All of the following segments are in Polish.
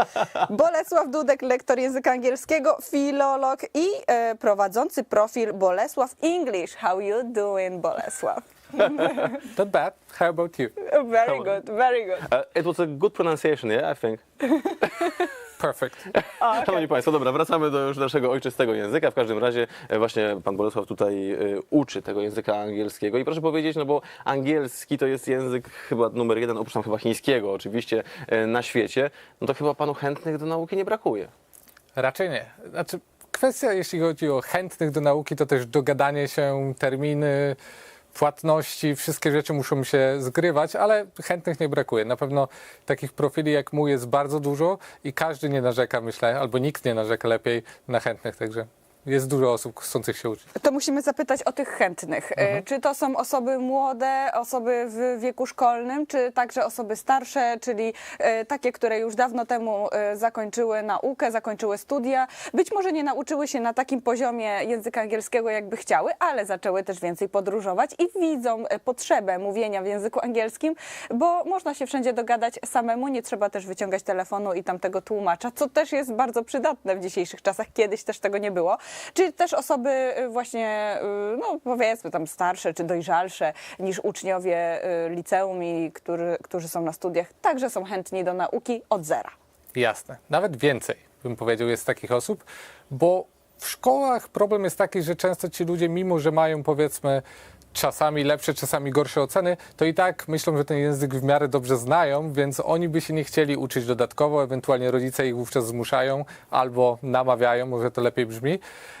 Bolesław Dudek, lektor języka angielskiego, filolog i e, prowadzący profil Bolesław English. How you doing, Bolesław? Not bad. How about you? Very good, very good. Uh, it was a good pronunciation, yeah, I think. Perfect. Szanowni Państwo, dobra, wracamy do już naszego ojczystego języka. W każdym razie e, właśnie Pan Bolesław tutaj e, uczy tego języka angielskiego. I proszę powiedzieć, no bo angielski to jest język chyba numer jeden, oprócz tam chyba chińskiego oczywiście, e, na świecie. No to chyba Panu chętnych do nauki nie brakuje. Raczej nie. Znaczy, kwestia, jeśli chodzi o chętnych do nauki, to też dogadanie się, terminy, płatności, wszystkie rzeczy muszą się zgrywać, ale chętnych nie brakuje. Na pewno takich profili jak mój jest bardzo dużo i każdy nie narzeka, myślę, albo nikt nie narzeka lepiej na chętnych, także jest dużo osób chcących się uczyć. To musimy zapytać o tych chętnych. E, Czy to są osoby młode, osoby w wieku szkolnym, czy także osoby starsze, czyli e, takie, które już dawno temu e, zakończyły naukę, zakończyły studia, być może nie nauczyły się na takim poziomie języka angielskiego, jakby chciały, ale zaczęły też więcej podróżować i widzą potrzebę mówienia w języku angielskim, bo można się wszędzie dogadać samemu, nie trzeba też wyciągać telefonu i tamtego tłumacza, co też jest bardzo przydatne w dzisiejszych czasach. Kiedyś też tego nie było. Czy też osoby y, właśnie, y, no powiedzmy tam starsze czy dojrzalsze niż uczniowie y, liceum i który, którzy są na studiach, także są chętni do nauki od zera. Jasne. Nawet więcej, bym powiedział, jest takich osób, bo w szkołach problem jest taki, że często ci ludzie, mimo że mają powiedzmy czasami lepsze, czasami gorsze oceny, to i tak myślą, że ten język w miarę dobrze znają, więc oni by się nie chcieli uczyć dodatkowo, ewentualnie rodzice ich wówczas zmuszają albo namawiają, może to lepiej brzmi,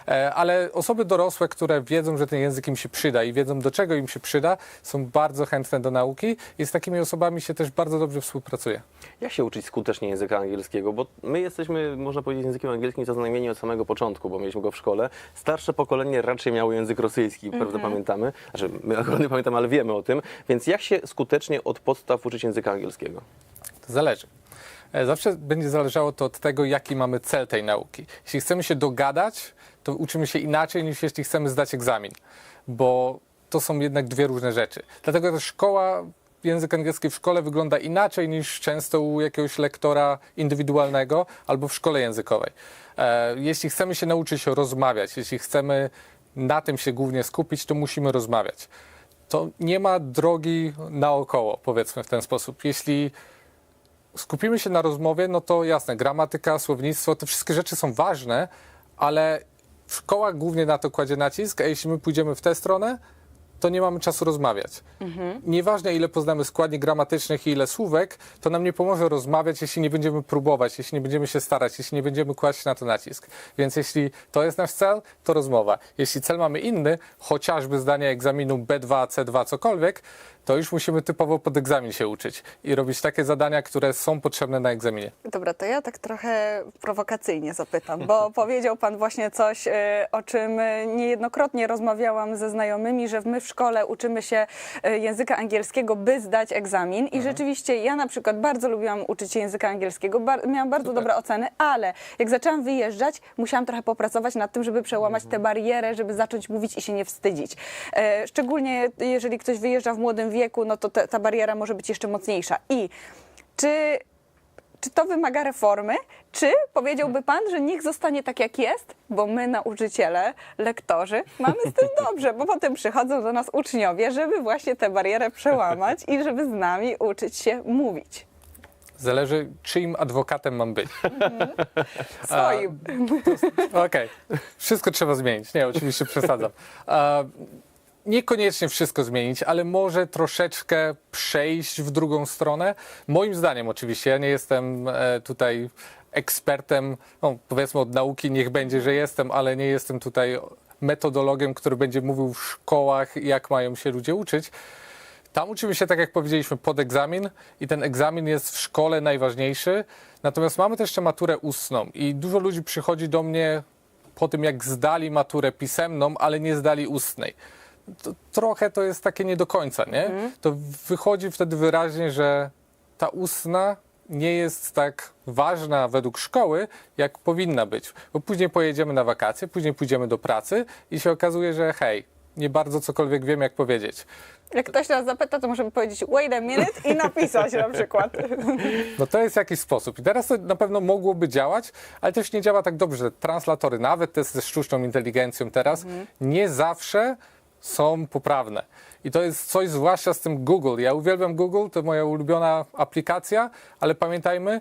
E, ale osoby dorosłe, które wiedzą, że ten język im się przyda i wiedzą, do czego im się przyda, są bardzo chętne do nauki i z takimi osobami się też bardzo dobrze współpracuje. Jak się uczyć skutecznie języka angielskiego? Bo my jesteśmy, można powiedzieć, językiem angielskim zaznajomieni od samego początku, bo mieliśmy go w szkole. Starsze pokolenie raczej miało język rosyjski, prawda pamiętamy? Znaczy, my akurat nie pamiętamy, ale wiemy o tym. Więc jak się skutecznie od podstaw uczyć języka angielskiego? To zależy. E, Zawsze będzie zależało to od tego, jaki mamy cel tej nauki. Jeśli chcemy się dogadać, to uczymy się inaczej niż jeśli chcemy zdać egzamin, bo to są jednak dwie różne rzeczy. Dlatego też szkoła, język angielski w szkole wygląda inaczej niż często u jakiegoś lektora indywidualnego albo w szkole językowej. E, Jeśli chcemy się nauczyć rozmawiać, jeśli chcemy na tym się głównie skupić, to musimy rozmawiać. To nie ma drogi naokoło, powiedzmy w ten sposób. Jeśli skupimy się na rozmowie, no to jasne, gramatyka, słownictwo, te wszystkie rzeczy są ważne, ale szkoła głównie na to kładzie nacisk, a jeśli my pójdziemy w tę stronę, to nie mamy czasu rozmawiać. Nieważne, ile poznamy składni gramatycznych i ile słówek, to nam nie pomoże rozmawiać, jeśli nie będziemy próbować, jeśli nie będziemy się starać, jeśli nie będziemy kłaść na to nacisk. Więc jeśli to jest nasz cel, to rozmowa. Jeśli cel mamy inny, chociażby zdanie egzaminu B2, C2, cokolwiek, to już musimy typowo pod egzamin się uczyć i robić takie zadania, które są potrzebne na egzaminie. Dobra, to ja tak trochę prowokacyjnie zapytam, bo powiedział Pan właśnie coś, e, o czym e, niejednokrotnie rozmawiałam ze znajomymi, że my w szkole uczymy się e, języka angielskiego, by zdać egzamin. I rzeczywiście ja na przykład bardzo lubiłam uczyć się języka angielskiego, bar- miałam bardzo dobre oceny, ale jak zaczęłam wyjeżdżać, musiałam trochę popracować nad tym, żeby przełamać tę barierę, żeby zacząć mówić i się nie wstydzić. Szczególnie jeżeli ktoś wyjeżdża w młodym wieku, no to te, ta bariera może być jeszcze mocniejsza. I czy czy to wymaga reformy, czy powiedziałby pan, że niech zostanie tak jak jest, bo my nauczyciele, lektorzy mamy z tym dobrze, bo potem przychodzą do nas uczniowie, żeby właśnie tę barierę przełamać i żeby z nami uczyć się mówić. Zależy, czyim adwokatem mam być. Swoim. Okej, wszystko trzeba zmienić. Nie, oczywiście przesadzam. E, Niekoniecznie wszystko zmienić, ale może troszeczkę przejść w drugą stronę. Moim zdaniem, oczywiście, ja nie jestem e, tutaj ekspertem, no, powiedzmy od nauki, niech będzie, że jestem, ale nie jestem tutaj metodologiem, który będzie mówił w szkołach, jak mają się ludzie uczyć. Tam uczymy się, tak jak powiedzieliśmy, pod egzamin i ten egzamin jest w szkole najważniejszy. Natomiast mamy też jeszcze maturę ustną i dużo ludzi przychodzi do mnie po tym, jak zdali maturę pisemną, ale nie zdali ustnej. To, trochę to jest takie nie do końca, nie? To wychodzi wtedy wyraźnie, że ta ustna nie jest tak ważna według szkoły, jak powinna być. Bo później pojedziemy na wakacje, później pójdziemy do pracy i się okazuje, że hej, nie bardzo cokolwiek wiem, jak powiedzieć. Jak ktoś nas zapyta, to możemy powiedzieć wait a minute i napisać na przykład. No to jest jakiś sposób. I teraz to na pewno mogłoby działać, ale też nie działa tak dobrze. Translatory, nawet te ze sztuczną inteligencją teraz, nie zawsze są poprawne. I to jest coś zwłaszcza z tym Google. Ja uwielbiam Google, to moja ulubiona aplikacja, ale pamiętajmy,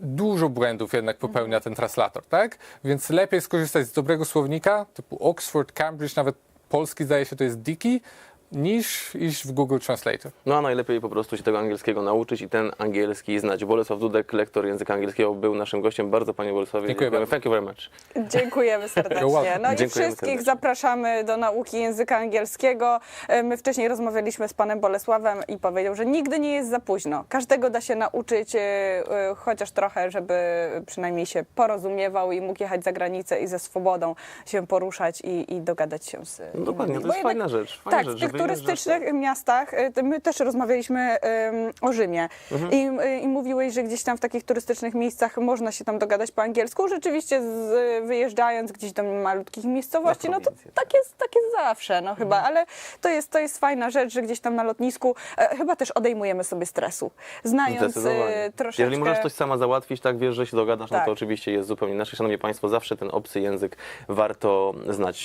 dużo błędów jednak popełnia ten translator, tak? Więc lepiej skorzystać z dobrego słownika typu Oxford, Cambridge, nawet polski zdaje się to jest Diki, niż iść w Google Translator. No a najlepiej po prostu się tego angielskiego nauczyć i ten angielski znać. Bolesław Dudek, lektor języka angielskiego, był naszym gościem. Bardzo panie Bolesławie Dziękuję dziękujemy. bardzo. Thank you very much. Dziękujemy serdecznie. No i Dziękujemy wszystkich serdecznie. zapraszamy do nauki języka angielskiego. E, My wcześniej rozmawialiśmy z panem Bolesławem i powiedział, że nigdy nie jest za późno. Każdego da się nauczyć e, e, chociaż trochę, żeby przynajmniej się porozumiewał i mógł jechać za granicę i ze swobodą się poruszać i, i dogadać się z No dokładnie, to jest fajna rzecz. Fajna tak, rzecz, żeby turystycznych miastach, y, my też rozmawialiśmy o Rzymie Mhm. I, y, i mówiłeś, że gdzieś tam w takich turystycznych miejscach można się tam dogadać po angielsku. Rzeczywiście z, wyjeżdżając gdzieś do malutkich miejscowości, no to tak jest, tak jest zawsze, no chyba, Mhm. ale to jest, to jest fajna rzecz, że gdzieś tam na lotnisku e, chyba też odejmujemy sobie stresu, znając e, troszeczkę... Jeżeli możesz coś sama załatwić, tak wiesz, że się dogadasz, no Tak. to oczywiście jest zupełnie inaczej. Szanowni Państwo, zawsze ten obcy język warto znać.